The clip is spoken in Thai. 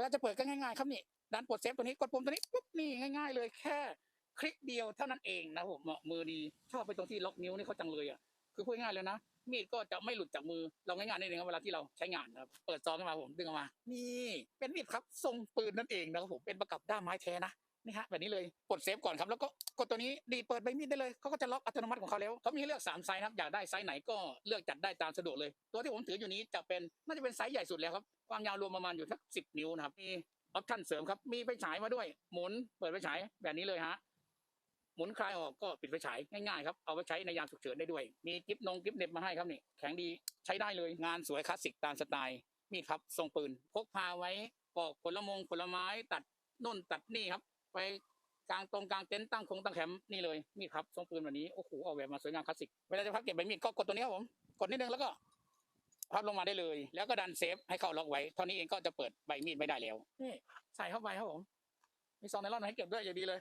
วลาจะเปิดก็ง่ายๆครับนี่ดันปลดเซฟตัวนี้กดปุ่มตัวนี้ปุ๊บนี่ง่ายๆเลยแค่คลิกเดียวเท่านั้นเองนะครับผมเหมาะมือดีชอบไปตรงที่ล็อกนิ้วนี่เขาจังเลยอะคือพูดง่ายเลยนะมีดก็จะไม่หลุดจากมือเราง่ายๆนิดนึงครับเวลาที่เราใช้งานนะครับเปิดซองขึ้นมาผมดึงออกมานี่เป็นมีดครับทรงปืนนั่นเองนะครับผมเป็นประกับด้ามไม้แท้นะ นี่ฮะแบบนี้เลยกดเซฟก่อนครับแล้วก็กดตัวนี้ดีเปิดใบมีดได้เลยเขาก็จะล็อกอัตโนมัติของเขาแล้วเขามีให้เลือก3ไซส์ครับอยากได้ไซส์ไหนก็เลือกจัดได้ตามสะดวกเลย ตัวที่ผมถืออยู่นี้จะเป็นน่าจะเป็นไซส์ใหญ่สุดแล้วครับความยาวรวมประมาณอยู่สักสิบนิ้วนะครับมีออปชั่นเสริมครับมีไฟฉายมาด้วย หมุนเปิดไฟฉายแบบนี้เลยฮะหมุนคลายออกก็ปิดไฟฉายง่ายๆครับเอาไปใช้ในยามฉุกเฉินได้ด้วย มีกิฟนงกิฟเน็บมาให้ครับนี่แข็งดีใช้ได้เลยงานสวยคลาสสิกตามสไตล์มีดครับทรงปืนพกพาไว้ปอกผลมงผลไม้ตัดน่นตัดนี่ครับ ไปกลางตรงกลางเต็นท์ตั้งคงตั้งแคมป์นี่เลยมีดครับทรงปืนแบบนี้โอ้โหออกแบบมาสวยงามคลาสสิกเวลาจะพับเก็บใบมีดก็กดตัวนี้ครับผมกดนิดนึงแล้วก็พับลงมาได้เลย แล้วก็ดันเซฟให้เข้าล็อกไว้เท่านี้เองก็จะเปิดใบมีดไม่ได้แล้วนี่ใส่เข้าไปครับผมมีซองไนลอนให้เก็บด้วยอย่างดีเลย